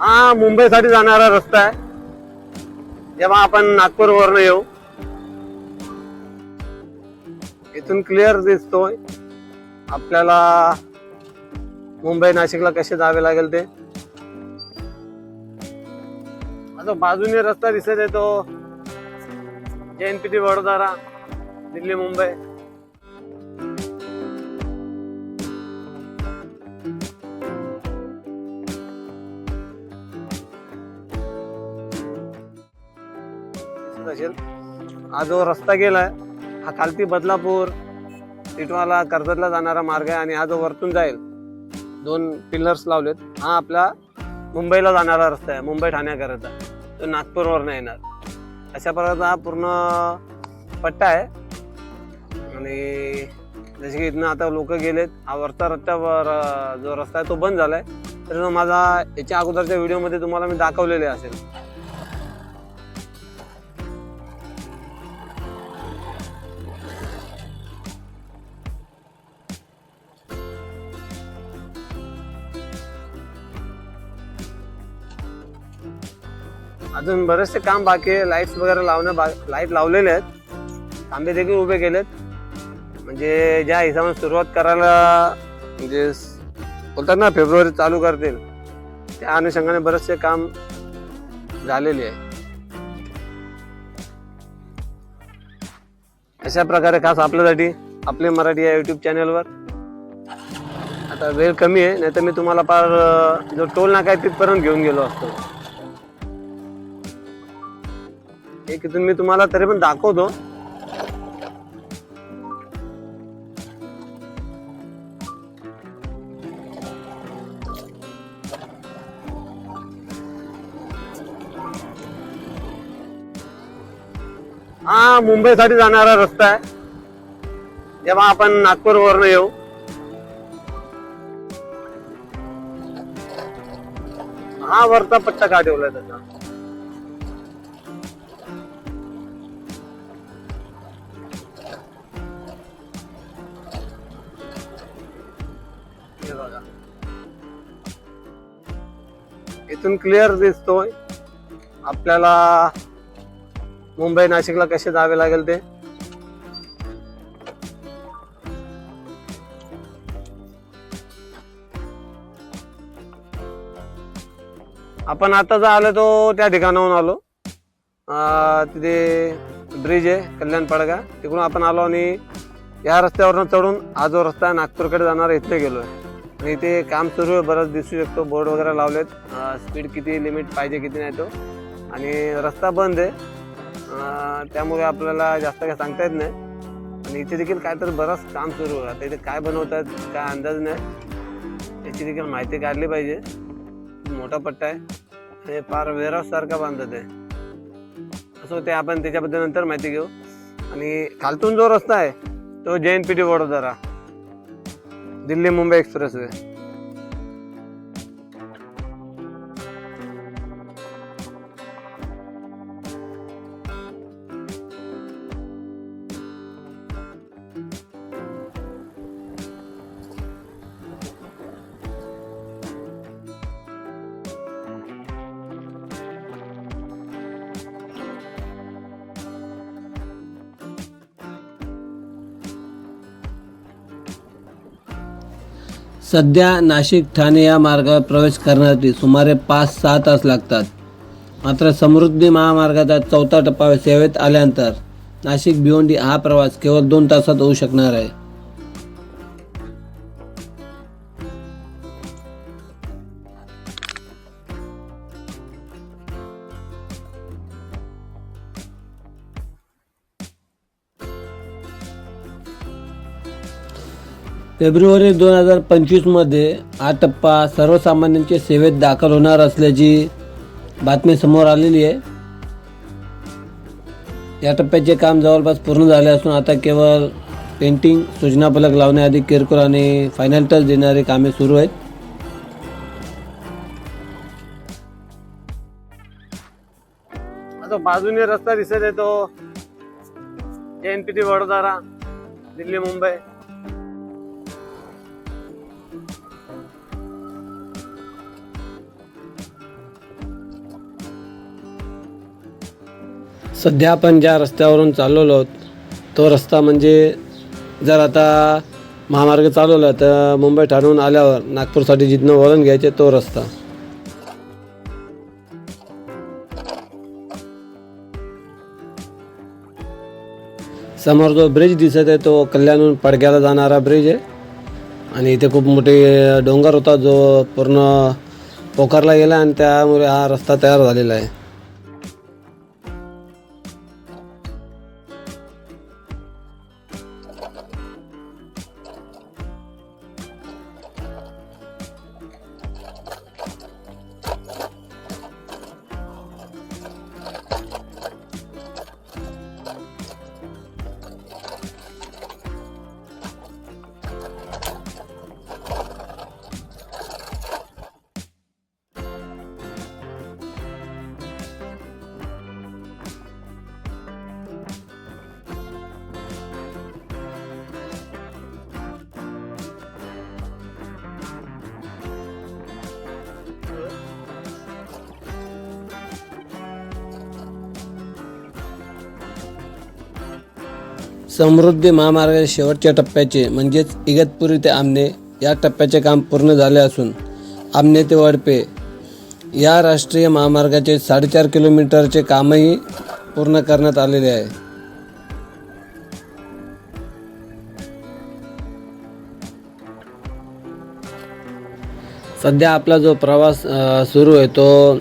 हा मुंबईसाठी जाणारा रस्ता आहे. जेव्हा आपण नागपूरवरनं येऊ. इथून क्लिअर दिसतोय. आपल्याला मुंबई नाशिकला कसे जावे लागेल ते. आता बाजूने रस्ता दिसत आहे तो. एनपीटी वडोदरा दिल्ली मुंबई. असेल. हा जो रस्ता गेला आहे हा खालती बदलापूर इटवाला कर्जतला जाणारा मार्ग आहे आणि हा जो वरतून जाईल दोन पिलर्स लावलेत. हा आपला मुंबईला जाणारा रस्ता आहे मुंबई ठाण्याकरता. तो नागपूरवरनं येणार. अशा प्रकारचा हा पूर्ण पट्टा आहे. आणि जसे की इथनं आता लोक गेलेत हा वरचा रस्त्यावर जो रस्ता आहे तो बंद झाला आहे तर माझा याच्या अगोदरच्या व्हिडिओमध्ये तुम्हाला मी दाखवलेले असेल. अजून बरेचसे काम बाकी आहे. लाईट्स वगैरे लावणं लाइट लावलेले आहेत. थांबे देखील उभे केलेत. म्हणजे ज्या हिशोबाने सुरुवात करायला म्हणजे बोलतात ना फेब्रुवारी चालू करतील. त्या अनुषंगाने बरेचसे काम झालेले आहे. अशा प्रकारे खास आपल्यासाठी आपले मराठी या युट्यूब चॅनलवर आता वेळ कमी आहे नाही तर मी तुम्हाला फार जो टोल नाका आहे तिथपर्यंत घेऊन गेलो असतो. एक इथून मी तुम्हाला तरी पण दाखवतो. हा मुंबईसाठी जाणारा रस्ता आहे. जेव्हा आपण नागपूर वरून येऊ. हा वरचा पट्टा का ठेवलाय त्याचा? इथून क्लिअर दिसतोय. आपल्याला मुंबई नाशिकला कसे जावे लागेल ते? आपण आता जर आलो तो त्या ठिकाणाहून आलो. तिथे ब्रिज आहे कल्याण पडगा तिकडून आपण आलो आणि या रस्त्यावरून चढून हा जो रस्ता आहे नागपूरकडे जाणार इथे गेलो आहे आणि इथे काम सुरू आहे बरंच दिसू शकतो. बोर्ड वगैरे लावलेत. स्पीड किती लिमिट पाहिजे किती नाही तो. आणि रस्ता बंद आहे. त्यामुळे आपल्याला जास्त काय सांगता येत नाही. आणि इथे देखील काहीतरी बरंच काम सुरू आहे. आता इथे काय बनवतात काय अंदाज नाही. याची देखील माहिती काढली पाहिजे. मोठा पट्टा आहे. आणि फार वेअरहाऊस बांधत आहे. असो ते आपण त्याच्याबद्दल नंतर माहिती घेऊ. आणि खालतून जो रस्ता आहे तो J N P T Vadodara Delhi Mumbai expressway. सध्या नाशिक ठाणे या मार्गावर प्रवेश करण्यासाठी सुमारे पाच सहा तास लागतात. मात्र समृद्धी महामार्गाचा चौथा टप्पा सेवेत आल्यानंतर नाशिक भिवंडी हा प्रवास केवळ दोन तासात होऊ शकणार आहे. फेब्रुवारी दोन हजार पंचवीसमध्ये आटप्पा टप्पा सर्वसामान्यांच्या सेवेत दाखल होणार असल्याची बातमी समोर आलेली आहे. या टप्प्याचे काम जवळपास पूर्ण झाले असून आता केवळ पेंटिंग सूचना फलक लावण्याआधी किरकोळ आणि फायनल टच देणारी कामे सुरू आहेत. आता बाजूने रस्ता दिसत आहे तो. N P T Vadodara Delhi Mumbai. सध्या आपण ज्या रस्त्यावरून चाललेलो आहोत तो रस्ता म्हणजे जर आता महामार्ग चालवला तर मुंबई ठाण्याहून आल्यावर नागपूरसाठी जिथनं वळण घ्यायचे तो रस्ता. समोर जो ब्रिज दिसत आहे तो कल्याणहून पडग्याला जाणारा ब्रिज आहे. आणि इथे खूप मोठे डोंगर होता जो पूर्ण पोखरला गेला आणि त्यामुळे हा रस्ता तयार झालेला आहे. समृद्धी महामार्गाच्या शेवटच्या टप्प्याचे म्हणजेच इगतपुरी ते आमने या टप्प्याचे काम पूर्ण झाले असून आमने ते वडपे. या राष्ट्रीय महामार्गाचे साडेचार किलोमीटरचे कामही पूर्ण करण्यात आलेले आहे. सध्या आपला जो प्रवास सुरू आहे तो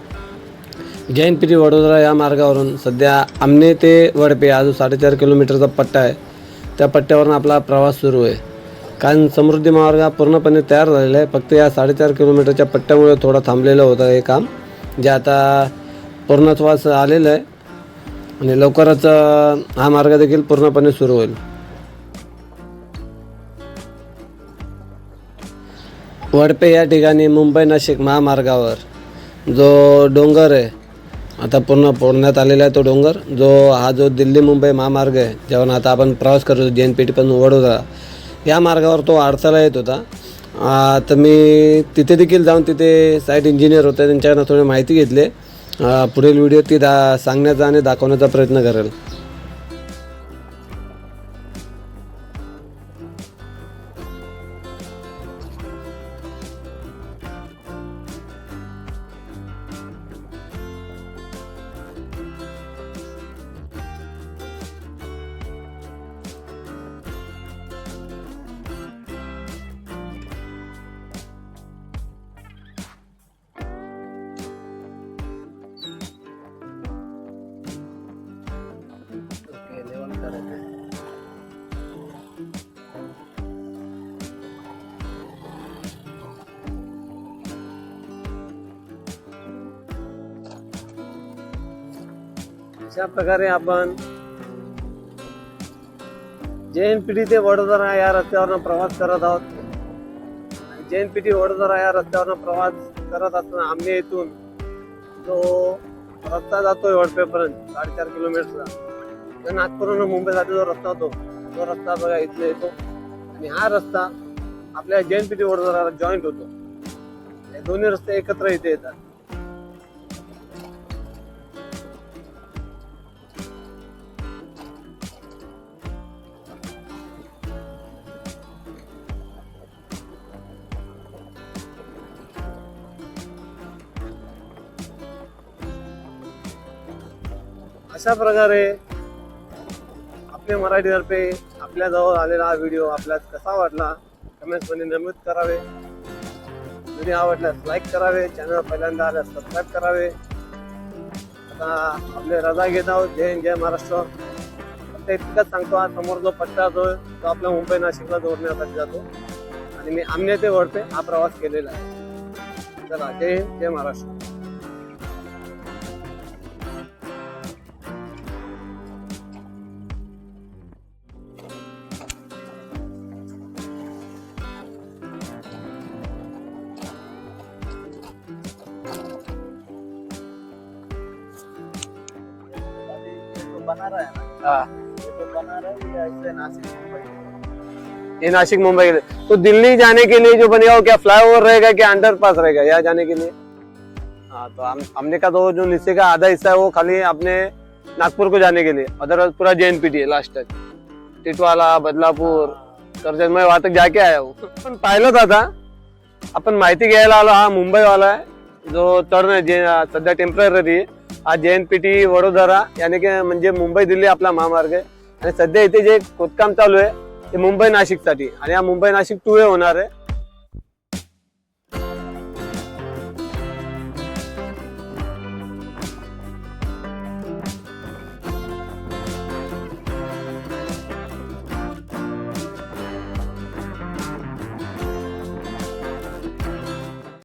जैन पिरी वडोदरा या मार्गावरून सध्या आमने ते वडपे हा जो साडेचार किलोमीटरचा पट्टा आहे त्या पट्ट्यावरून आपला प्रवास सुरू आहे. कारण समृद्धी मार्ग हा पूर्णपणे तयार झालेला आहे. फक्त या साडेचार किलोमीटरच्या पट्ट्यामुळे थोडं थांबलेलं होतं हे काम जे आता पूर्णत्वास आलेलं आहे. आणि लवकरच हा मार्ग देखील पूर्णपणे सुरू होईल. वडपे या ठिकाणी मुंबई नाशिक महामार्गावर जो डोंगर आहे आता पूर्ण पोडण्यात आलेला आहे तो डोंगर. जो हा जो दिल्ली मुंबई महामार्ग आहे जेव्हा आता आपण प्रवास करतो जैन पेठीपासून वडोदरा या मार्गावर तो अडथळा येत होता. तर मी तिथे देखील जाऊन तिथे साईट इंजिनियर होते त्यांच्याकडनं थोडी माहिती घेतली. पुढील व्हिडिओ ती दा सांगण्याचा आणि दाखवण्याचा प्रयत्न करेल. अशा प्रकारे आपण जैन पिढी ते वडोदरा या रस्त्यावरनं प्रवास करत आहोत. जैन पिढी वडोदरा या रस्त्यावरनं प्रवास करत असताना आम्ही येथून जो रस्ता जातोय वडपेपर्यंत साडेचार किलोमीटरचा तर नागपूरहून मुंबईसाठी जो रस्ता होतो तो रस्ता बघा इथले येतो. आणि हा रस्ता आपल्या जैन पिढी वडोदराला जॉईंट होतो. हे दोन्ही रस्ते एकत्र इथे येतात. अशा प्रकारे आपले मराठीतर्फे आपल्याजवळ आलेला हा व्हिडिओ आपल्यास कसा वाटला कमेंट्समध्ये नमूद करावे. व्हिडिओ आवडल्यास लाईक करावे चॅनल पहिल्यांदा आल्यास सबस्क्राईब करावे. आता आपले रजा घेत आहोत. जय हिंद जय महाराष्ट्र. फक्त इतकंच सांगतो हा समोर जो पट्टा जो आहे, तो आपल्या मुंबई नाशिकला जोडण्यासाठी जातो. आणि मी आमने ते वडपे हा प्रवास केलेला आहे. चला जय हिंद जय महाराष्ट्र. बना रहा है ना? हाँ। ये तो बना रहा है ये ऐसे नासिक मुंबई। ये नासिक मुंबई के लिए। तो दिल्ली जाने के लिए जो बनेगा वो क्या फ्लाईओवर रहेगा क्या अंडर पास रहेगा यहाँ जाने के लिए? हाँ तो हम हमने का तो जो नीचे का आधा हिस्सा है वो खाली अपने नागपुर को जाने के लिए। अदरवाइज पूरा जे एन पी टी है लास्ट तक। टिटवाला बदलापूर कर्जत मैं वहां तक जाके आया हूँ। पण पाहिलंच आता आपण माहिती घ्यायला आलो हा मुंबईवाला आहे जो टर्न आहे जे सध्या टेंपररी हा जे एन पी टी वडोदरा याने की म्हणजे मुंबई दिल्ली आपला महामार्ग आहे. आणि सध्या इथे जे खोदकाम चालू आहे ते मुंबई नाशिकसाठी आणि हा मुंबई नाशिक टू वे होणार आहे.